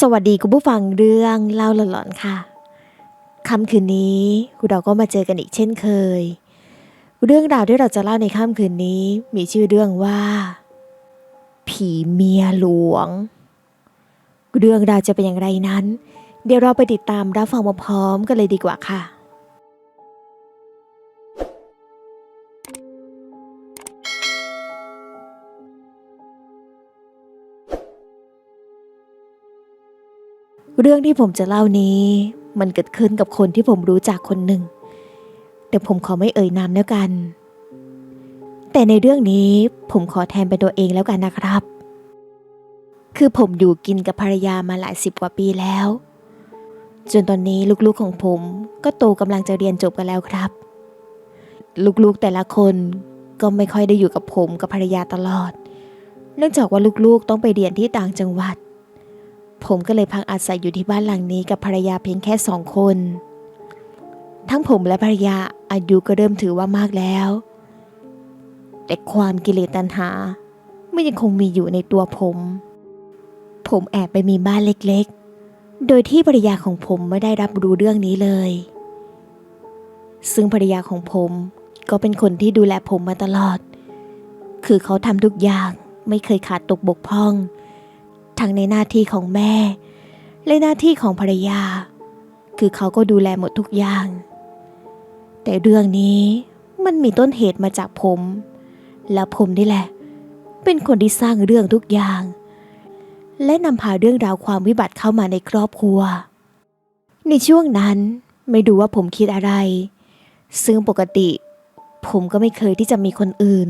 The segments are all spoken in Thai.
สวัสดีคุณผู้ฟังเรื่องเล่าหลอนๆค่ะค่ำคืนนี้เราก็มาเจอกันอีกเช่นเคย เรื่องราวที่เราจะเล่าในค่ำคืนนี้ มีชื่อเรื่องว่า ผีเมียหลวง เรื่องราวจะเป็นอย่างไรนั้น เดี๋ยวเราไปติดตามรับฟังมาพร้อมกันเลยดีกว่าค่ะ เรื่องที่ผมจะเล่านี้ มันเกิดขึ้นกับคนที่ผมรู้จักคนหนึ่ง แต่ผมขอไม่เอ่ยนามแล้วกัน แต่ในเรื่องนี้ผมขอแทนเป็นตัวเองแล้วกันนะครับ คือผมอยู่กินกับภรรยามาหลายสิบกว่าปีแล้ว จนตอนนี้ลูกๆของผมก็โตกำลังจะเรียนจบกันแล้วครับ ลูกๆแต่ละคนก็ไม่ค่อยได้อยู่กับผมกับภรรยาตลอด เนื่องจากว่าลูกๆต้องไปเรียนที่ต่างจังหวัด ผมก็เลยพักอาศัยอยู่ที่บ้านหลังนี้กับภรรยาเพียงแค่สองคน ทั้งผมและภรรยาอายุก็เริ่มถือว่ามากแล้ว แต่ความกิเลสตัณหาไม่ยังคงมีอยู่ในตัวผม ผมแอบไปมีบ้านเล็กๆ โดยที่ภรรยาของผมไม่ได้รับรู้เรื่องนี้เลย ซึ่งภรรยาของผมก็เป็นคนที่ดูแลผมมาตลอด คือเขาทำทุกอย่างไม่เคยขาดตกบกพร่อง ทั้งในหน้าที่ของแม่ และหน้าที่ของภรรยา คือเขาก็ดูแลหมดทุกอย่าง แต่เรื่องนี้มันมีต้นเหตุมาจากผม แล้วผมนี่แหละ เป็นคนที่สร้างเรื่องทุกอย่าง และนำพาเรื่องราวความวิบัติเข้ามาในครอบครัว ในช่วงนั้นไม่ดูว่าผมคิดอะไร ซึ่งปกติ ผมก็ไม่เคยที่จะมีคนอื่น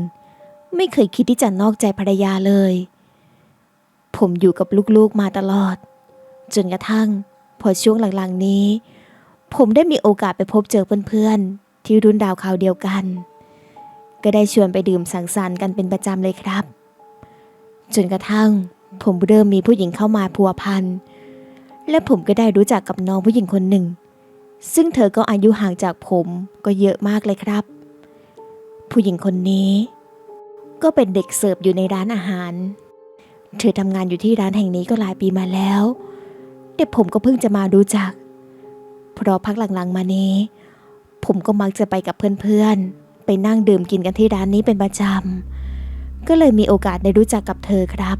ไม่เคยคิดที่จะนอกใจภรรยาเลย ผมอยู่กับลูกๆมาตลอด จนกระทั่ง พอช่วงหลังๆนี้ ผมได้มีโอกาสไปพบเจอเพื่อนๆ ที่รุ่นดาวคราวเดียวกัน ก็ได้ชวนไปดื่มสังสรรค์กันเป็นประจำเลยครับ จนกระทั่ง ผมเริ่มมีผู้หญิงเข้ามาพัวพันและผมก็ได้รู้จักกับน้องผู้หญิงคนหนึ่ง ซึ่งเธอก็อายุห่างจากผมก็เยอะมากเลยครับ ผู้หญิงคนนี้ ก็เป็นเด็กเสิร์ฟอยู่ในร้านอาหาร เธอทำงานอยู่ที่ร้านแห่งนี้ก็หลายปีมาแล้วแต่ผมก็เพิ่งจะมารู้จัก เพราะพักหลังๆมานี้ ผมก็มักจะไปกับเพื่อนๆ ไปนั่งดื่มกินกันที่ร้านนี้เป็นประจำ ก็เลยมีโอกาสได้รู้จักกับเธอครับ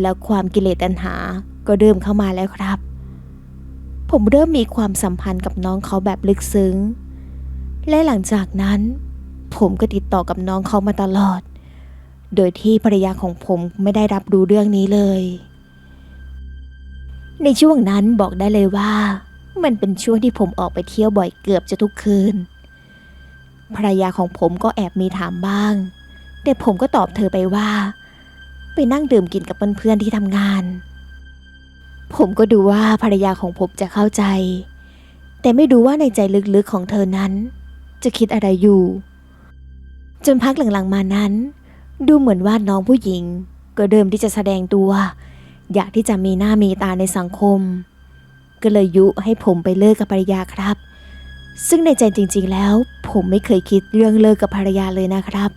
แล้วความกิเลสตัณหาก็เริ่มเข้ามาแล้วครับ ผมเริ่มมีความสัมพันธ์กับน้องเขาแบบลึกซึ้ง และหลังจากนั้น ผมก็ติดต่อกับน้องเขามาตลอด โดยที่ภรรยาของผมไม่ได้รับรู้เรื่องนี้เลย ในช่วงนั้นบอกได้เลยว่า มันเป็นช่วงที่ผมออกไปเที่ยวบ่อยเกือบจะทุกคืน ภรรยาของผมก็แอบมีถามบ้าง แต่ผมก็ตอบเธอไปว่า ไปนั่งดื่มกินกับเพื่อนๆที่ทำงาน ผมก็ดูว่าภรรยาของผมจะเข้าใจ แต่ไม่ดูว่าในใจลึกๆของเธอนั้น จะคิดอะไรอยู่ จนพักหลังๆมานั้น ดูเหมือนว่าน้องผู้หญิง ก็เริ่มที่จะแสดงตัว อยากที่จะมีหน้ามีตาในสังคม ก็เลยยุให้ผมไปเลิกกับภรรยาครับ ซึ่งในใจจริงๆแล้ว ผมไม่เคยคิดเรื่องเลิกกับภรรยาเลยนะครับ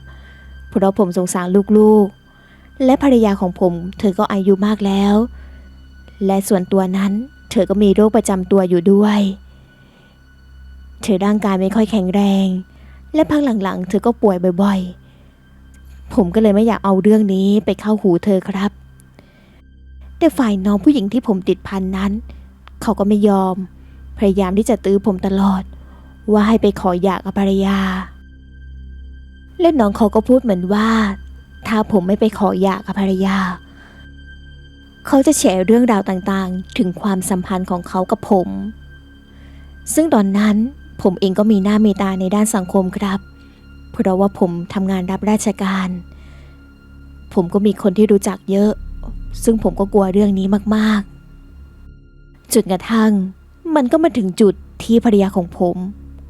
เพราะผมสงสารลูกๆ และภรรยาของผม เธอก็อายุมากแล้ว และส่วนตัวนั้น เธอก็มีโรคประจำตัวอยู่ด้วย เธอร่างกายไม่ค่อยแข็งแรง และพักหลังๆ เธอก็ป่วยบ่อยๆ ผมก็เลยไม่อยากเอาเรื่องนี้ไปเข้าหูเธอครับ แต่ฝ่ายน้องผู้หญิงที่ผมติดพันนั้น เขาก็ไม่ยอม พยายามที่จะตื้อผมตลอด ว่าให้ไปขอหย่ากับภรรยา และน้องเขาก็พูดเหมือนว่า ถ้าผมไม่ไปขอหย่ากับภรรยา เขาจะแฉเรื่องราวต่างๆ ถึงความสัมพันธ์ของเขากับผม ซึ่งตอนนั้นผมเองก็มีหน้ามีตาในด้านสังคมครับ เพราะว่าผมทำงานรับราชการ ผมก็มีคนที่รู้จักเยอะ ซึ่งผมก็กลัวเรื่องนี้มากๆจนกระทั่ง มันก็มาถึงจุดที่ภรรยาของผม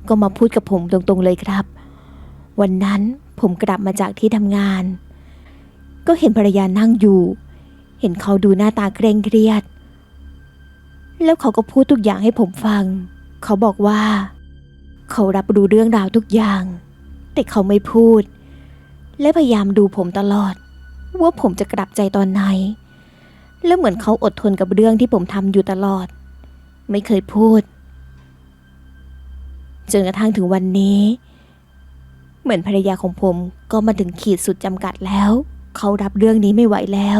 ก็มาพูดกับผมตรงๆเลยครับ วันนั้นผมกลับมาจากที่ทำงาน ก็เห็นภรรยานั่งอยู่ เห็นเขาดูหน้าตาเคร่งเครียด แล้วเขาก็พูดทุกอย่างให้ผมฟัง เขาบอกว่า เขารับรู้เรื่องราวทุกอย่าง แต่เขาไม่พูด และพยายามดูผมตลอด ว่าผมจะกลับใจตอนไหน แล้วเหมือนเขาอดทนกับเรื่องที่ผมทำอยู่ตลอด ไม่เคยพูด จนกระทั่งถึงวันนี้ เหมือนภรรยาของผมก็มาถึงขีดสุดจำกัดแล้ว เขารับเรื่องนี้ไม่ไหวแล้ว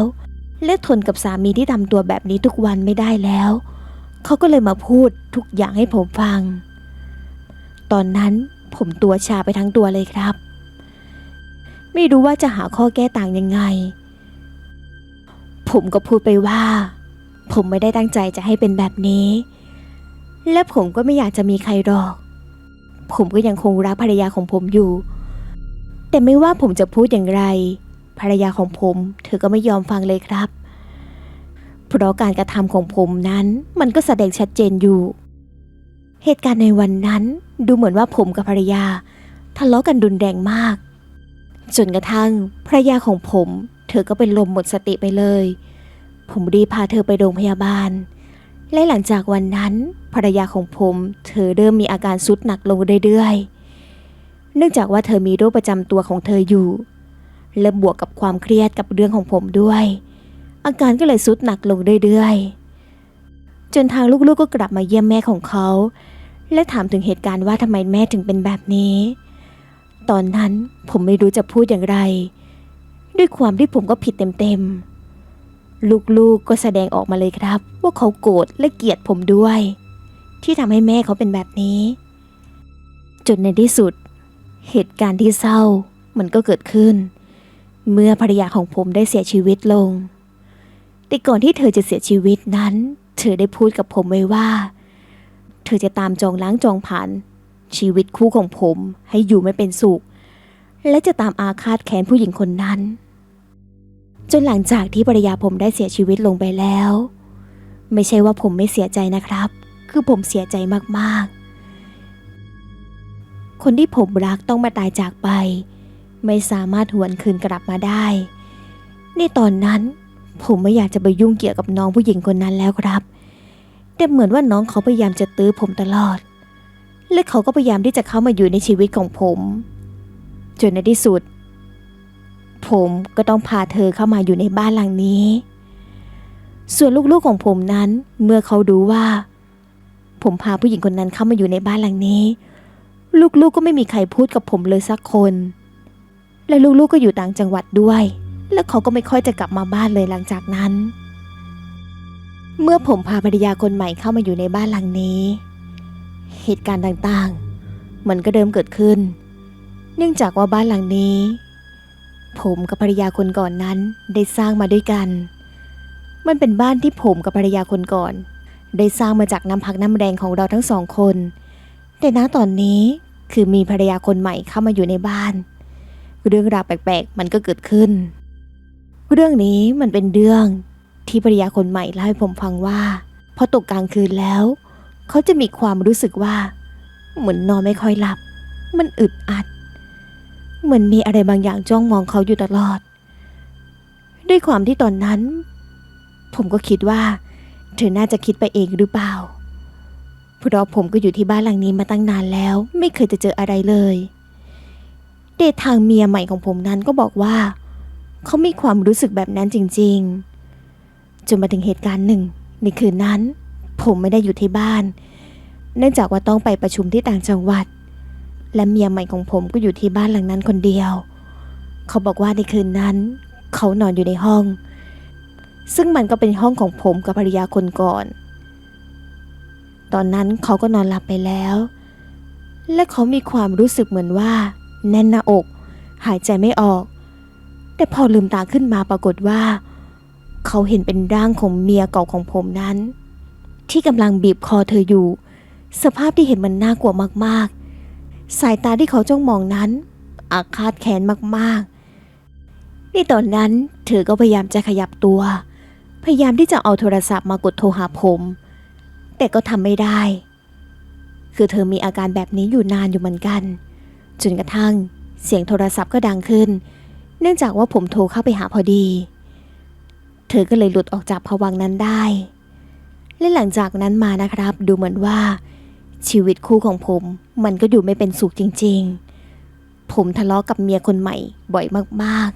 และทนกับสามีที่ทำตัวแบบนี้ทุกวันไม่ได้แล้วเขาก็เลยมาพูดทุกอย่างให้ผมฟัง ตอนนั้น ผมตัวชาไปทั้งตัวเลยครับ ไม่รู้ว่าจะหาข้อแก้ต่างยังไง ผมก็พูดไปว่า ผมไม่ได้ตั้งใจจะให้เป็นแบบนี้ และผมก็ไม่อยากจะมีใครหรอก ผมก็ยังคงรักภรรยาของผมอยู่ แต่ไม่ว่าผมจะพูดอย่างไร ภรรยาของผมเธอก็ไม่ยอมฟังเลยครับ เพราะการกระทำของผมนั้นมันก็แสดงชัดเจนอยู่ เหตุการณ์ในวันนั้น ดูเหมือนว่าผมกับภรรยาทะเลาะกันรุนแรงมาก จนกระทั่งภรรยาของผม เธอก็เป็นลมหมดสติไปเลย ผมรีบพาเธอไปโรงพยาบาล และหลังจากวันนั้น ภรรยาของผม เธอเริ่มมีอาการสุดหนักลงเรื่อยๆ เนื่องจากว่าเธอมีโรคประจำตัวของเธออยู่ และบวกกับความเครียดกับเรื่องของผมด้วย อาการก็เลยสุดหนักลงเรื่อยๆ จนทางลูกๆก็กลับมาเยี่ยมแม่ของเขา และถามถึงเหตุการณ์ว่าทำไมแม่ถึงเป็นแบบนี้ ตอนนั้นผมไม่รู้จะพูดอย่างไร ด้วยความที่ผมก็ผิดเต็มๆ ลูกๆก็แสดงออกมาเลยครับ ว่าเขาโกรธและเกลียดผมด้วย ที่ทำให้แม่เขาเป็นแบบนี้ จนในที่สุด เหตุการณ์ที่เศร้ามันก็เกิดขึ้น เมื่อภรรยาของผมได้เสียชีวิตลง แต่ก่อนที่เธอจะเสียชีวิตนั้น เธอได้พูดกับผมไว้ว่า เธอจะตามจองล้างจองผ่าน ชีวิตคู่ของผมให้อยู่ไม่เป็นสุข และจะตามอาฆาตแค้นผู้หญิงคนนั้น จนหลังจากที่ภรรยาผมได้เสียชีวิตลงไปแล้ว ไม่ใช่ว่าผมไม่เสียใจนะครับ คือผมเสียใจมากๆ คนที่ผมรักต้องมาตายจากไป ไม่สามารถหวนคืนกลับมาได้ ในตอนนั้นผมไม่อยากจะไปยุ่งเกี่ยวกับน้องผู้หญิงคนนั้นแล้วครับ แต่เหมือนว่าน้องเขาพยายามจะตื้อผมตลอด และเขาก็พยายามที่จะเข้ามาอยู่ในชีวิตของผม จนในที่สุด ผมก็ต้องพาเธอเข้ามาอยู่ในบ้านหลังนี้ ส่วนลูกๆของผมนั้นเมื่อเขารู้ว่า ผมพาผู้หญิงคนนั้นเข้ามาอยู่ในบ้านหลังนี้ ลูกๆก็ไม่มีใครพูดกับผมเลยสักคน และลูกๆก็อยู่ต่างจังหวัดด้วย และเขาก็ไม่ค่อยจะกลับมาบ้านเลยหลังจากนั้น เมื่อผมพาภรรยาคนใหม่เข้ามาอยู่ในบ้านหลังนี้ เหตุการณ์ต่างๆ มันก็เดิมเกิดขึ้น เนื่องจากว่าบ้านหลังนี้ ผมกับภรรยาคนก่อนนั้นได้สร้างมาด้วยกัน มันเป็นบ้านที่ผมกับภรรยาคนก่อน ได้สร้างมาจากน้ำพักน้ำแรงของเราทั้งสองคน แต่ณตอนนี้คือมีภรรยาคนใหม่เข้ามาอยู่ในบ้าน เรื่องราวแปลกๆ มันก็เกิดขึ้น เรื่องนี้มันเป็นเรื่อง ที่ภรรยาคนใหม่เล่าให้ผมฟังว่า พอตกกลางคืนแล้ว เขาจะมีความรู้สึกว่า เหมือนนอนไม่ค่อยหลับ มันอึดอัด เหมือนมีอะไรบางอย่างจ้องมองเขาอยู่ตลอด ด้วยความที่ตอนนั้น ผมก็คิดว่า เธอน่าจะคิดไปเองหรือเปล่าเพราะผมก็อยู่ที่บ้านหลังนี้มาตั้งนานแล้ว ไม่เคยจะเจออะไรเลยแต่ทางเมียใหม่ของผมนั้นก็บอกว่า เขามีความรู้สึกแบบนั้นจริง ๆ จนมาถึงเหตุการณ์หนึ่ง ในคืนนั้น ผมไม่ได้อยู่ที่บ้าน เนื่องจากว่าต้องไปประชุมที่ต่างจังหวัด และเมียใหม่ของผมก็อยู่ที่บ้านหลังนั้นคนเดียว เขาบอกว่าในคืนนั้น เขานอนอยู่ในห้อง ซึ่งมันก็เป็นห้องของผมกับภรรยาคนก่อน ตอนนั้นเขาก็นอนหลับไปแล้ว และเขามีความรู้สึกเหมือนว่า แน่นหน้าอก หายใจไม่ออก แต่พอลืมตาขึ้นมาปรากฏว่า เขาเห็นเป็นร่างของเมียเก่าของผมนั้น ที่กำลังบีบคอเธออยู่ สภาพที่เห็นมันน่ากลัวมากๆ สายตาที่เขาจ้องมองนั้น อาฆาตแค้นมากๆ ในตอนนั้นเธอก็พยายามจะขยับตัว พยายามที่จะเอาโทรศัพท์มากดโทรหาผม แต่ก็ทำไม่ได้ คือเธอมีอาการแบบนี้อยู่นานอยู่เหมือนกัน จนกระทั่งเสียงโทรศัพท์ก็ดังขึ้น เนื่องจากว่าผมโทรเข้าไปหาพอดี เธอก็เลยหลุดออกจากภวังนั้นได้ และหลังจากนั้นมานะครับ ดูเหมือนว่า ชีวิตคู่ของผม มันก็อยู่ไม่เป็นสุขจริง ๆ ผมทะเลาะกับเมียคนใหม่บ่อยมาก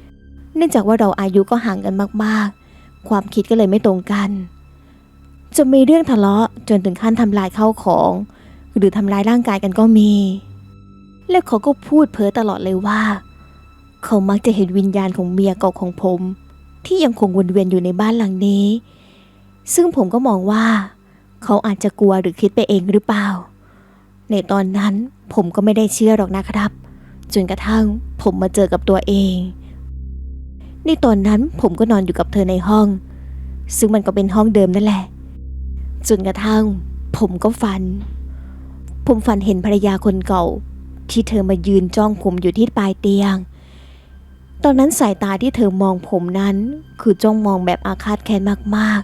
ๆ เนื่องจากว่าเราอายุก็ห่างกันมากๆ ความคิดก็เลยไม่ตรงกันจะมีเรื่องทะเลาะจนถึงขั้นทำลายข้าวของ หรือทำร้ายร่างกายกันก็มี แล้วเขาก็พูดเพ้อตลอดเลยว่า เขามักจะเห็นวิญญาณของเมียเก่าของผม ที่ยังคงวนเวียนอยู่ในบ้านหลังนี้ ซึ่งผมก็มองว่า เขาอาจจะกลัวหรือคิดไปเองหรือเปล่า ในตอนนั้นผมก็ไม่ได้เชื่อหรอกนะครับ จนกระทั่งผมมาเจอกับตัวเอง ในตอนนั้นผมก็นอนอยู่กับเธอในห้อง ซึ่งมันก็เป็นห้องเดิมนั่นแหละ จนกระทั่ง ผมก็ฝัน ผมฝันเห็นภรรยาคนเก่า ที่เธอมายืนจ้องผมอยู่ที่ปลายเตียง ตอนนั้นสายตาที่เธอมองผมนั้น คือจ้องมองแบบอาฆาตแค้นมาก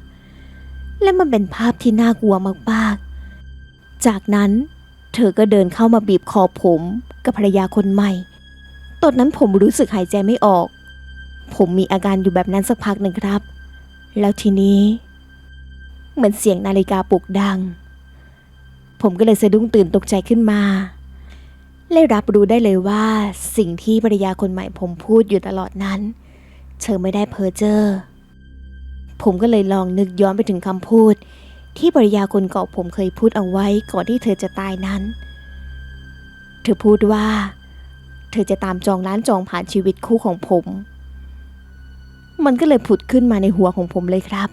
ๆ และมันเป็นภาพที่น่ากลัวมากๆ จากนั้นเธอก็เดินเข้ามาบีบคอผมกับภรรยาคนใหม่ ตอนนั้นผมรู้สึกหายใจไม่ออก ผมมีอาการอยู่แบบนั้นสักพักหนึ่งครับ แล้วทีนี้ เหมือนเสียงนาฬิกาปลุกดัง ผมก็เลยสะดุ้งตื่นตกใจขึ้นมา และรับรู้ได้เลยว่า สิ่งที่ภรรยาคนใหม่ผมพูดอยู่ตลอดนั้น เธอไม่ได้เพ้อเจ้อผมก็เลยลองนึกย้อนไปถึงคำพูด ที่ภรรยาคนเก่าผมเคยพูดเอาไว้ก่อนที่เธอจะตายนั้น เธอพูดว่า เธอจะตามจองร้านจองผ่านชีวิตคู่ของผม มันก็เลยผุดขึ้นมาในหัวของผมเลยครับ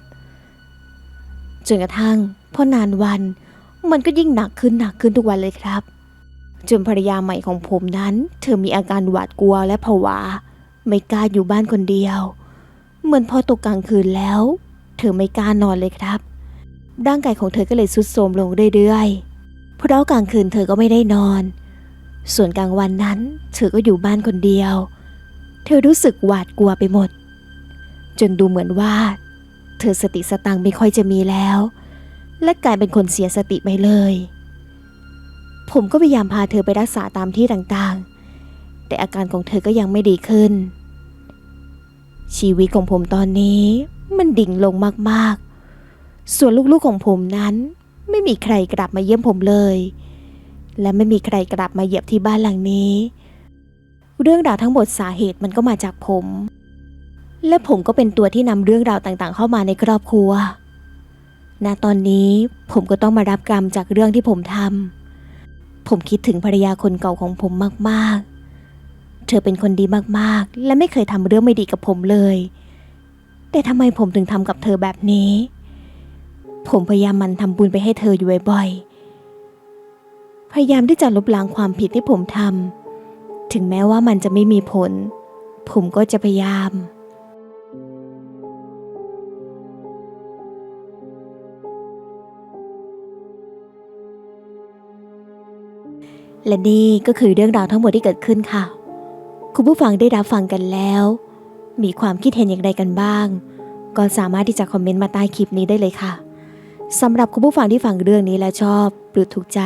จนกระทั่งพอนานวัน มันก็ยิ่งหนักขึ้นหนักขึ้นทุกวันเลยครับ จนภรรยาใหม่ของผมนั้น เธอมีอาการหวาดกลัวและผวา ไม่กล้าอยู่บ้านคนเดียว เหมือนพอตกกลางคืนแล้ว เธอไม่กล้านอนเลยครับ ร่างกายของเธอก็เลยทรุดโทรมลงเรื่อยๆ เพราะกลางคืนเธอก็ไม่ได้นอน ส่วนกลางวันนั้น เธอก็อยู่บ้านคนเดียว เธอรู้สึกหวาดกลัวไปหมด จนดูเหมือนว่า เธอสติสตังค์ไม่ค่อยจะมีแล้ว และกลายเป็นคนเสียสติไปเลย ผมก็พยายามพาเธอไปรักษาตามที่ต่างๆ แต่อาการของเธอก็ยังไม่ดีขึ้น ชีวิตของผมตอนนี้มันดิ่งลงมากๆ ส่วนลูกๆของผมนั้น ไม่มีใครกลับมาเยี่ยมผมเลย และไม่มีใครกลับมาเหยียบที่บ้านหลังนี้ เรื่องราวทั้งหมดสาเหตุมันก็มาจากผม และผมก็เป็นตัวที่นำเรื่องราวต่างๆ เข้ามาในครอบครัวณตอนนี้ผมก็ต้องมารับกรรมจากเรื่องที่ผมทำ ผมคิดถึงภรรยาคนเก่าของผมมากๆ เธอเป็นคนดีมากๆ และไม่เคยทำเรื่องไม่ดีกับผมเลย แต่ทำไมผมถึงทำกับเธอแบบนี้ ผมพยายามมันทำบุญไปให้เธออยู่บ่อยๆ พยายามที่จะลบล้างความผิดที่ผมทำ ถึงแม้ว่ามันจะไม่มีผล ผมก็จะพยายาม และนี่ก็คือเรื่องราวทั้งหมดที่เกิดขึ้นค่ะ คุณผู้ฟังได้รับฟังกันแล้ว มีความคิดเห็นอย่างไรกันบ้าง ก็สามารถที่จะคอมเมนต์มาใต้คลิปนี้ได้เลยค่ะสำหรับคุณผู้ฟังที่ฟังเรื่องนี้แล้วชอบหรือถูกใจ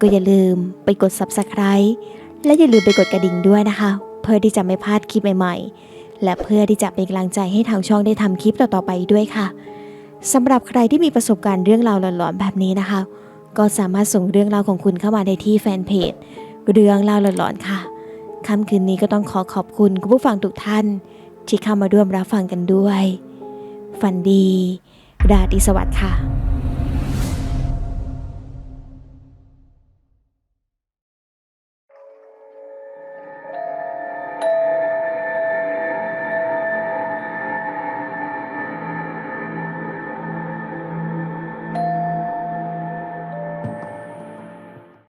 ก็อย่าลืมไปกด subscribe และอย่าลืมไปกดกระดิ่งด้วยนะคะ เพื่อที่จะไม่พลาดคลิปใหม่ๆ และเพื่อที่จะเป็นกำลังใจให้ทางช่องได้ทำคลิปต่อๆไปด้วยค่ะสำหรับใครที่มีประสบการณ์เรื่องราวหลอนๆแบบนี้นะคะ ก็สามารถส่งเรื่องราวของคุณเข้ามาได้ที่แฟนเพจ เรื่องเล่าหลอนๆค่ะค่ำคืนนี้ก็ต้องขอขอบคุณคุณผู้ฟังทุกท่าน ที่เข้ามาร่วมรับฟังกันด้วย ฝันดี ราตรีสวัสดิ์ค่ะ